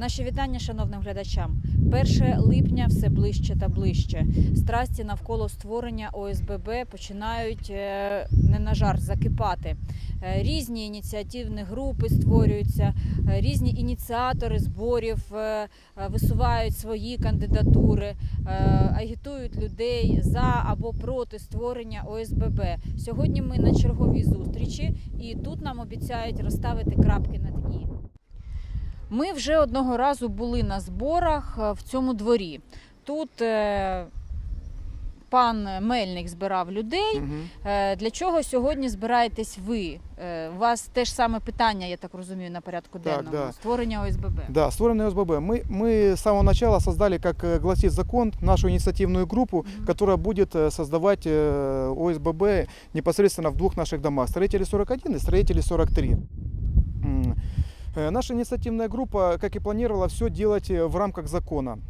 Наші вітання шановним глядачам. 1 липня все ближче та ближче. Страсті навколо створення ОСББ починають е, не на жарт закипати. Е, Різні ініціативні групи створюються, е, різні ініціатори зборів висувають свої кандидатури, агітують людей за або проти створення ОСББ. Сьогодні ми на черговій зустрічі, і тут нам обіцяють розставити крапки над і. Ми вже одного разу були на зборах е, в цьому дворі. Тут е, пан Мельник збирав людей. Мгм. Е, Для чого сьогодні збираєтесь ви? Е, У вас теж саме питання, я так розумію, на порядку Так, денному да. створення ОСББ. Да, створенный ОСББ. Мы, мы с самого начала создали, как э, гласит закон, нашу инициативную группу, Мгм. которая будет э, создавать э, ОСББ непосредственно в двух наших домах. Строители 41 и строители 43. Э, Наша инициативная группа, как и планировала, все делать э, в рамках закона.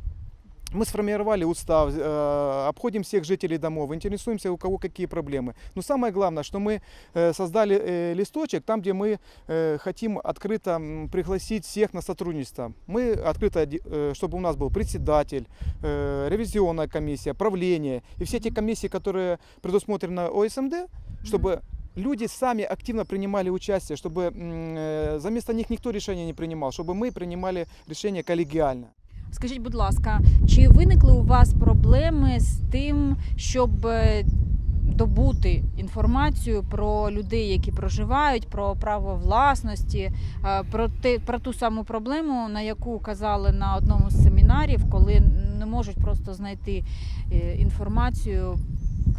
Мы сформировали устав, э, обходим всех жителей домов, интересуемся, у кого какие проблемы. Но самое главное, что мы создали листочек, там, где мы хотим открыто пригласить всех на сотрудничество. Мы открыто, чтобы у нас был председатель, ревизионная комиссия, правление и все те комиссии, которые предусмотрены ОСМД, чтобы люди сами активно принимали участие, чтобы м, э, за место них никто решения не принимал, чтобы мы принимали решения коллегиально. Скажіть, будь ласка, чи виникли у вас проблеми з тим, щоб е, добути інформацію про людей, які проживають, про право власності, е, про те, про ту саму проблему, на яку казали на одному з семінарів, коли не можуть просто знайти е, інформацію,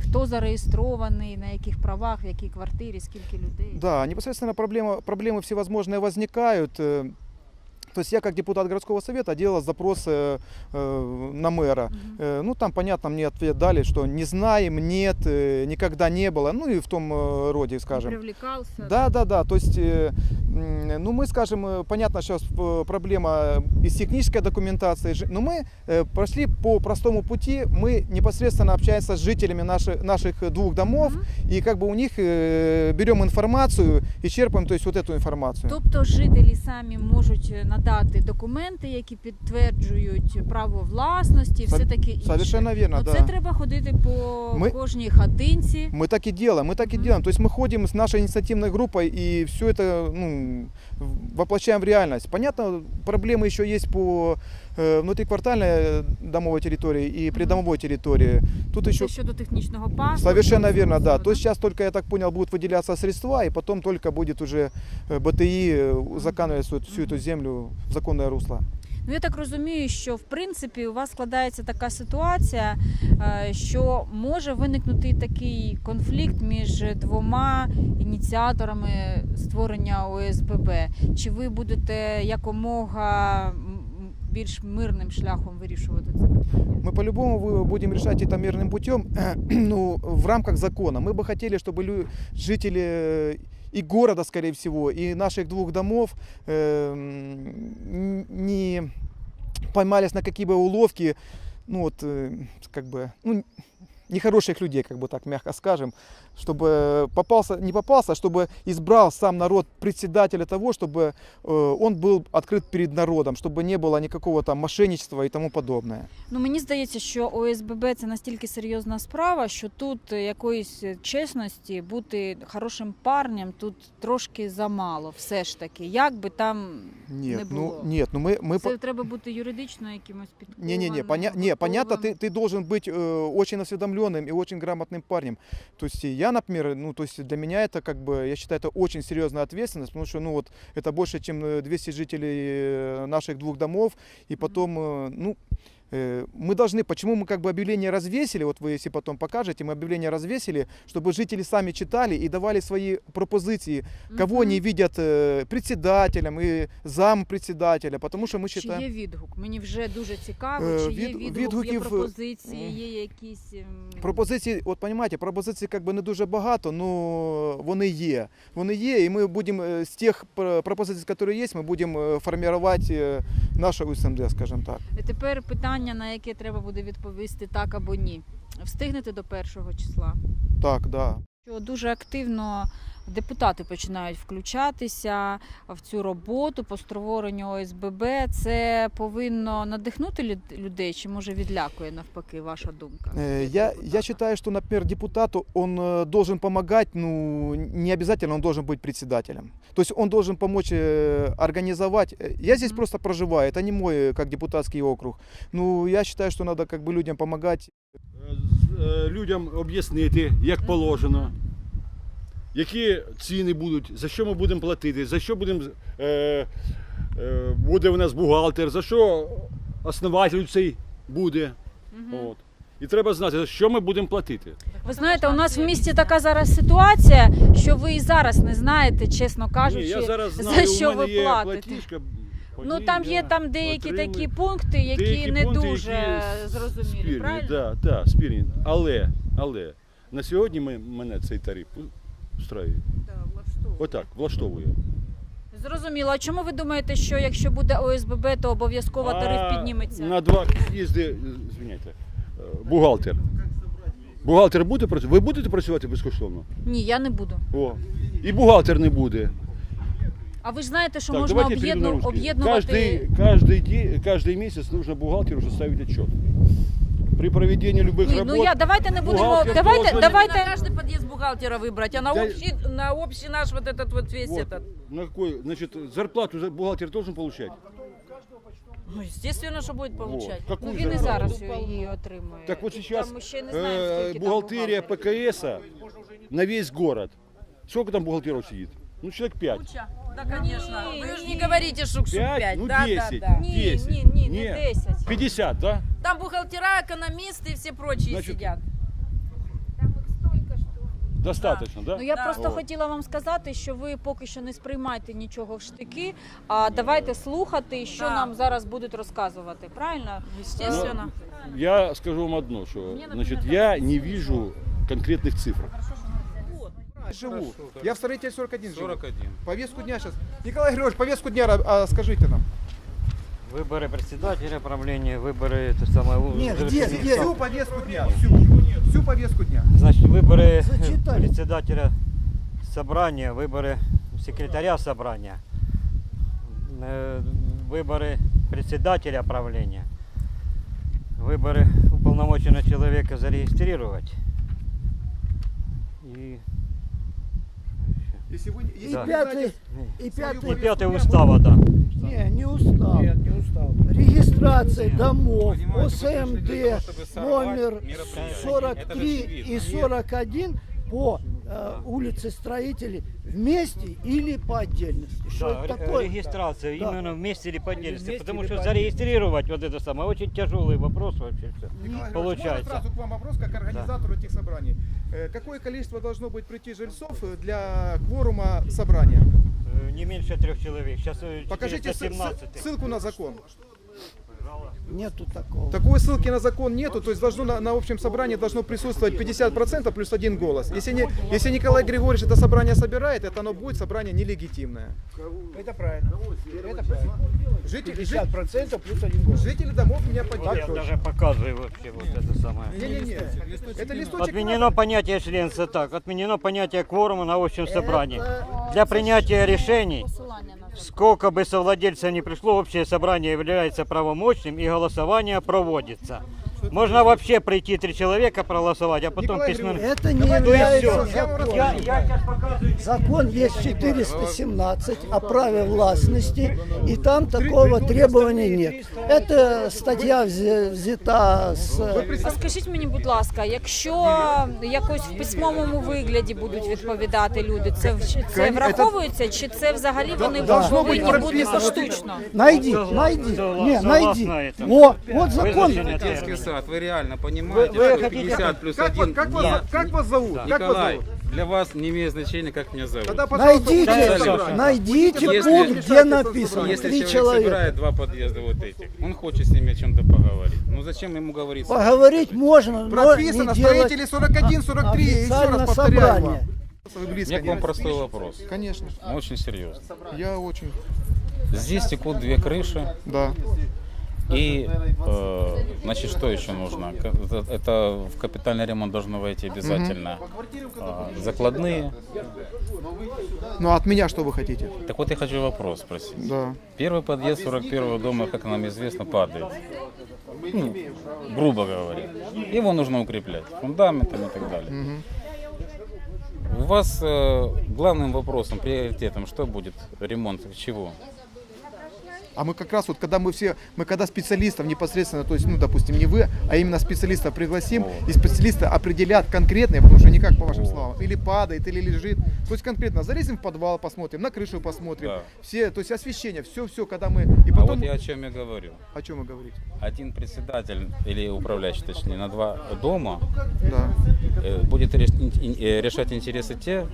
хто зареєстрований, на яких правах, в якій квартирі, скільки людей. Да, непосредственно проблема, проблемы всевозможные возникают. э, То есть я как депутат городского совета делал запрос э, э, на мэра. Мгм. Э, Ну, там, понятно, мне ответ дали, что не знаем, нет, э, никогда не было, ну и в том э, роде, Не скажем. привлекался. Да, да, да. То есть, э, м, ну мы скажем, э, понятно, сейчас проблема из технической документации, жи- но мы э, прошли по простому пути, мы непосредственно общаемся с жителями наших, наших двух домов, Мгм. и как бы у них э, берем информацию и черпаем, то есть вот эту информацию. Тобто жителі самі можуть е, надати документи, які підтверджують право власності, і Сов- все таке інше. Совершенно верно, Ну, да. це треба ходити по Ми- кожній хатинці. Мы так и делаем, мы так и Мгм. делаем. То есть мы ходим с нашей инициативной группой и все это ну, в- воплощаем в реальность. Понятно, проблемы еще есть по э, внутриквартальной э, домовой территории и Мгм. придомовой территории. Тут еще Це щодо технічного паспорту. совершенно верно, да. цього, То есть сейчас только, я так понял, будут выделяться средства, и потом только будет уже э, БТИ э, заканывать всю, всю эту землю в законное русло. Ну я так розумію, що в принципі у вас складається така ситуація, е, що може виникнути такий конфлікт між двома ініціаторами створення ОСББ. Чи ви будете якомога м, більш мирним шляхом вирішувати це питання? Мы по-любому вы- будем решать это мирным путем, ну, в рамках закона. Мы бы хотели, чтобы лю- жители э, и города, скорее всего, и наших двух домов э, м, не поймались на какие бы уловки, ну вот, э, как бы, ну, нехороших людей, как бы так мягко скажем, чтобы попался, не попался, а чтобы избрал сам народ председателя того, чтобы э, он был открыт перед народом, чтобы не было никакого там мошенничества и тому подобное. Ну мені здається, що ОСББ це настільки серйозна справа, що тут е, якоїсь е, чесності бути хорошим парнем тут трошки замало, все ж таки. Як би там не Нет, было. ну нет, ну мы мы це треба бути юридично якимось підкованим. не не не поня... не понятно ты готовим. ты должен быть э, очень осведомленным и очень грамотным парнем. То есть я, например, ну то есть для меня это как бы я считаю это очень серьезная ответственность, потому что ну вот это больше чем э, 200 жителей э, наших двух домов и потом э, ну э, мы должны, почему мы как бы объявление развесили, вот вы если потом покажете, мы объявление развесили, чтобы жители сами читали и давали свои пропозиции, кого Мгм. они видят э, председателем и зам председателя, потому что мы Чи считаем... є відгук? Мені вже дуже цікаво, Е, чи є від- відгук, є відгуків, пропозиції, м, є якісь ем, Пропозицій, от розумієте, пропозицій как би не дуже багато, але вони є. Вони є, і ми будемо е, з тих пр- пропозицій, які є, ми будемо е, формувати е, наше УСМД, скажімо так. І Тепер питання, на яке треба буде відповісти так або ні. Встигнете до першого числа? Так, да. що дуже активно депутати починають включатися в цю роботу по створенню ОСББ. Це повинно надихнути люд- людей чи може відлякує навпаки ваша думка? Э, Я, я считаю, что, например, депутату он э, должен помогать, ну, не обязательно он должен быть председателем. То есть он должен помочь э, организовать. Э, Я здесь Мгм. просто проживаю, это не мой э, как депутатский округ. Ну, я считаю, что надо как бы людям помогать. Е, людям об'яснити, як положено, які ціни будуть, за що ми будемо платити, за що будемо, е, е, буде в нас бухгалтер, за що основатель цей буде. От. І треба знати, за що ми будемо платити. Ви знаєте, у нас в місті така зараз ситуація, що ви і зараз не знаєте, чесно кажучи, Ні, я зараз за що у мене ви є платите. платіжка. Ну там є там деякі такі пункти, які Деякі не пункти, дуже які зрозумілі. спірні, Правильно? Да, да, спірні. Але, але на сьогодні ми, мене цей тариф устраює. Отак, влаштовує. Зрозуміло. А чому ви думаєте, що якщо буде ОСББ, то обов'язково тариф підніметься? На два їзди, звиняйте, е, бухгалтер. Бухгалтер буде працювати? Ви будете працювати безкоштовно? Ні, я не буду. О. І бухгалтер не буде. А ви ж знаєте, що Так, можна давайте я перейду на об'єдну- русский. об'єднувати. Каждый, каждый, ди- каждый месяц нужно бухгалтеру составить отчет. При проведении любых Ні, работ. ну я давайте не будемо. бухгалтер Давайте, должен- давайте. На каждый подъезд бухгалтера выбрать, а на Да- общий, на общий наш вот этот вот весь Вот. этот. На какой, значит, зарплату за- бухгалтер должен получать? Ну, естественно, что будет получать. Ну Какую він і зарплату? зараз її отримує. Так вот сейчас Там ми ще не знаємо, э, скільки там бухгалтерия бухгалтерів. ПКС на весь город. Сколько там бухгалтеров сидит? Ну, человек 5. Куча. Да, конечно. Не, Вы же не. не говорите, что штук Пять? 5. Ну, да, 10. да, да. Ні, 10. ні, ні, не Ні. 10. 50, да? Там бухгалтера, экономисты и все прочие Значит, сидят. Достаточно, да? Ну я Да. просто О. хотіла вам сказати, що ви поки що не сприймайте нічого в штики, а давайте слухати, що Да. нам зараз будуть розказувати. Правильно? Естественно. Я скажу вам одно, что например, значит, так я не вижу конкретных цифр. Живу. Я в строитель 41 живу. 41. Повестку дня сейчас. Николай Григорьевич, повестку дня а, скажите нам. Выборы председателя правления, выборы это самое. Нет, где, где? Всю повестку дня. Всю. Всю повестку дня. Значит, выборы Зачитай. председателя собрания, выборы секретаря собрания, э, выборы председателя правления, выборы уполномоченного человека зарегистрировать. И сегодня... И Да. пятый, и и пятый, пятый устава, да. не, не устав. Нет, не устал. Регистрация домов, Понимаете, вы ОСМД, пришли для того, чтобы сорвать номер мероприятие. Это 43 же очевидно. и 41 по э, улице Строителей вместе или по отдельности. Что Да, это такое? регистрация Да. именно вместе или по отдельности, вместе потому что по зарегистрировать вот это самое очень тяжелый вопрос вообще все. Николай Получается. можно сразу к вам вопрос, как организатору этих собраний. Э, Какое количество должно быть прийти жильцов э, для кворума собрания? Э, Не меньше трех человек. Сейчас Покажите сы- 417. сы- ссылку на закон. Нету такого. Такой ссылки на закон нету, то есть должно на, на общем собрании должно присутствовать 50% плюс один голос. Если, не, если Николай Григорьевич это собрание собирает, это оно будет собрание нелегитимное. Это правильно. Это правильно. Жители, жи- 50% плюс один голос. жители домов меня Я поддерживают. даже показываю вообще вот это самое. Не-не-не, это листочек Отменено понятие членства так, отменено понятие кворума на общем собрании. Это- Для принятия решений, сколько бы совладельцев не пришло, общее собрание является правомочным и голосование проводится. Можно вообще прийти три человека проголосовать, а потом Николай письменно... Григорьевич, Это не Давай, То есть является все. я вам законом. Я, я сейчас показываю. Закон есть 417 о праве властности, и там такого требования нет. Это статья взе- взята с... А скажіть мені, будь ласка, якщо якось в письмовому вигляді будуть відповідати люди, це в- це Кон- враховується, чи це взагалі вони должно повинні бути бути прописано. штучно? Найди, Согла- найди, согла- не, согласна найди. этому. Во, вот закон. Вызначение Детский термина. Сад, вы реально понимаете, вы что хотите- 50 плюс Как, вас, 1 как, вас, нет. как вас зовут? Как вас Николай, зовут? для вас не имеет значения, как меня зовут. Тогда, Найдите, собрания. найдите Если- пункт, где написано Если три человек человека. собирает два подъезда вот этих, он хочет с ними о чем-то поговорить. Ну зачем ему говорить? Поговорить можно, но Прописано, не делать строители 41, 43, и еще раз повторяю вам. Вы близко меня к вам не- простой вопрос, Конечно, очень серьезно. я очень, Здесь текут две крыши, да. И, э, значит, что еще нужно? К- Это, в капитальный ремонт должно войти обязательно а, закладные. Ну а от меня что вы хотите? Так вот я хочу вопрос спросить. Да. Первый подъезд 41 дома, как нам известно, падает. Ну, грубо говоря. Его нужно укреплять фундаментом и так далее. У вас э, главным вопросом, приоритетом, что будет? Ремонт чего? А мы как раз вот, когда мы все, мы когда специалистов непосредственно, то есть, ну, допустим, не вы, а именно специалистов пригласим, Вот. и специалисты определят конкретно, потому что не как по вашим Вот. словам, или падает, или лежит. То есть конкретно залезем в подвал, посмотрим, на крышу посмотрим, Да. все, то есть освещение, все-все, когда мы, и А потом, вот я о чем я говорю. о чем вы говорите? Один председатель или управляющий, точнее, на два дома Да. э, будет э, решать интересы те,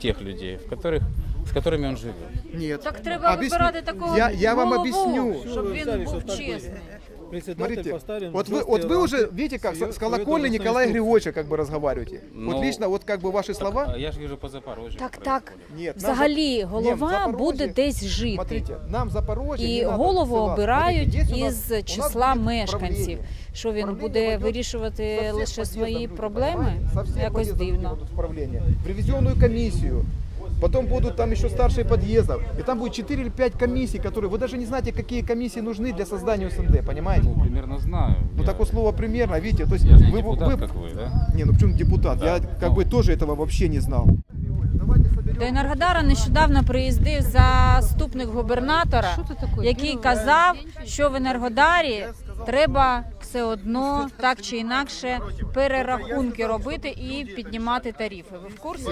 тех людей, в которых, с которыми он живет. Нет. Так треба Объясню. вибирати такого Я, я вам голову, объясню. щоб він був чесний. Смотрите, вот вы, вот вы уже видите, как с, с колокольни Николая Григорьевича как бы разговариваете. Ну, вот лично, вот как бы ваши Так, слова. а я же вижу по Запорожью. Так, так. происходит. Нет, нам Взагалі, за- голова Ні, в Запорожжі- буде десь жити. Смотрите, нам Запорожье І не надо голову ссылаться. обирають Смотрите, есть у нас- у із нас числа будет мешканців. правление. Що він Правление буде пойдет вирішувати со всех лише подъездов свої люди, проблеми? понимаете? Со всех Якось подъездов люди дивно. будут в правление. В ревизионную комиссию. Потом будут там еще старшие подъездов. И там будет 4 или 5 комиссий, которые... Вы даже не знаете, какие комиссии нужны для создания СНД, понимаете? Ну, примерно знаю. Ну Я- такое слово примерно, видите, то есть Я же не вы, депутат, вы- как вы, да? Не, ну почему депутат? Да. Я как Ну. бы тоже этого вообще не знал. До Енергодара нещодавно приїздив заступник губернатора, який казав, що в Енергодарі треба все одно так чи інакше перерахунки робити і піднімати тарифи. Ви в курсі?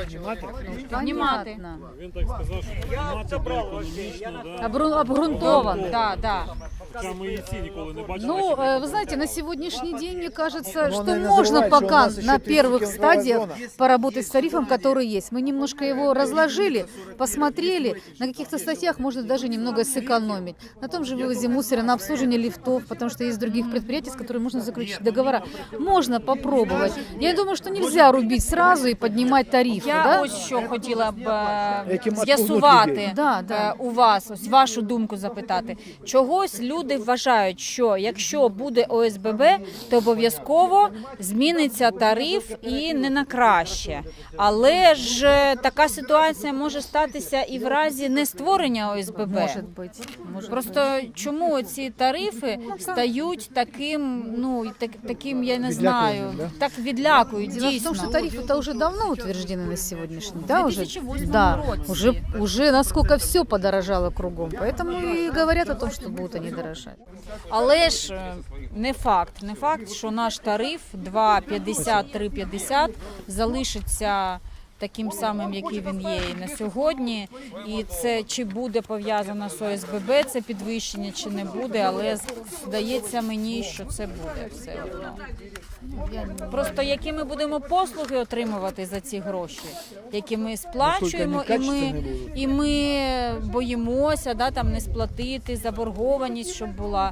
Піднімати. Він так сказав, що піднімати для економічно, да. Обру- обґрунтовано. Да, да. Хоча ми і ці ніколи не бачили. Ну, щоб э, вы знаете, на сегодняшний день, мне кажется, Но что он, наверное, можно забывает, что у пока нас еще на 30 первых километровая стадиях зона. поработать с тарифом, который есть. Мы немножко его разложили, посмотрели, на каких-то статьях можно даже немного сэкономить. На том же вывозе мусора, на обслуживании лифтов, потому что есть других предприятий, с которыми можно заключить договора. Можно попробовать. Я думаю, что нельзя рубить сразу и поднимать тарифы. Я да? ось що хотіла б е, Яким з'ясувати людей. Да, да. е, у вас, ось вашу думку запитати. Чогось люди вважають, що якщо буде ОСББ, то обов'язково зміниться тариф і не на краще. Але ж е, така ситуація може статися і в разі не створення ОСББ. Может быть. Может Просто чому ці тарифи стають таким, ну і так, таким, я не знаю, так відлякують Дело в дійсно. том, что тарифы-то уже давно утверждены на сегодняшний, да, уже, 2008 да, році. уже, уже насколько все подорожало кругом, поэтому и говорят о том, что будут они дорожать. Але ж е, не факт, не факт, що наш тариф 2,50-3,50 залишиться таким самим, який він є і на сьогодні. І це чи буде пов'язано з ОСББ, це підвищення, чи не буде, але здається мені, що це буде все одно. Просто які ми будемо послуги отримувати за ці гроші, які ми сплачуємо, і ми, і ми боїмося да, там не сплатити, заборгованість, щоб була.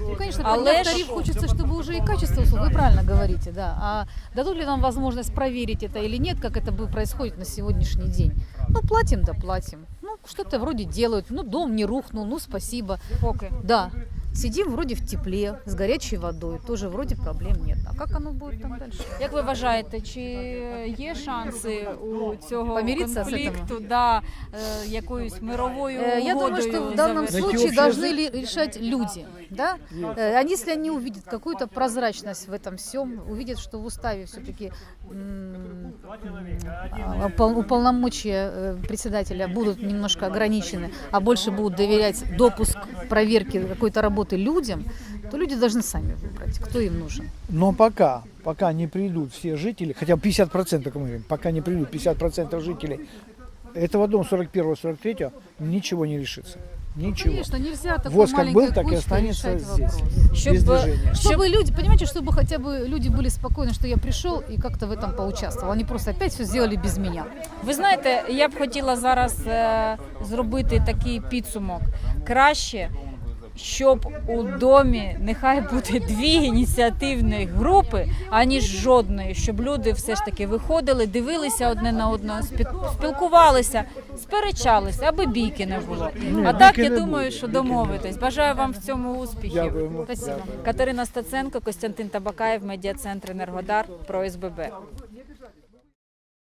Ну, конечно, Але подняв ж- тариф, хочется, чтобы уже и качество услуг, вы правильно говорите, да. А дадут ли нам возможность проверить это или нет, как это бы происходит на сегодняшний день? Ну, платим, да платим. Ну, что-то вроде делают, ну, дом не рухнул, ну, спасибо. Поки. Да, сидим вроде в тепле, с горячей водой, тоже вроде проблем нет. А как оно будет там дальше? Як ви вважаєте, чи є шанси у цього Помиритися з конфлікту да, е, якоюсь мировою Э, Я думаю, угодою что в данном завершити? случае должны ли- решать люди. Да? Э, Они, если они увидят какую-то прозрачность в этом всем, увидят, что в уставе все-таки уполномочия э, председателя будут немножко ограничены, а больше будут доверять допуск проверки какой-то работы людям, то люди должны сами выбрать, кто им нужен. Но пока, пока не придут все жители, хотя бы 50%, как мы говорим, пока не придут 50% жителей этого дома 41-43, ничего не решится. Ничего. Конечно, нельзя такой Вот как маленькой был, так и кучкой останется решать здесь. вопрос. Щоб, без движения. щоб Чтобы люди, понимаете, чтобы хотя бы люди были спокойны, что я пришел и как-то в этом поучаствовал. Они просто опять все сделали без меня. Ви знаєте, я б хотіла зараз е, зробити такий підсумок. Краще щоб у домі нехай буде дві ініціативні групи, аніж жодної, щоб люди все ж таки виходили, дивилися одне на одного, спі- спілкувалися, сперечалися, аби бійки не було. а так я думаю, що домовитись. Бажаю вам в цьому успіхів. Катерина Стаценко, Костянтин Табакаєв, медіа центр Енергодар про СББ.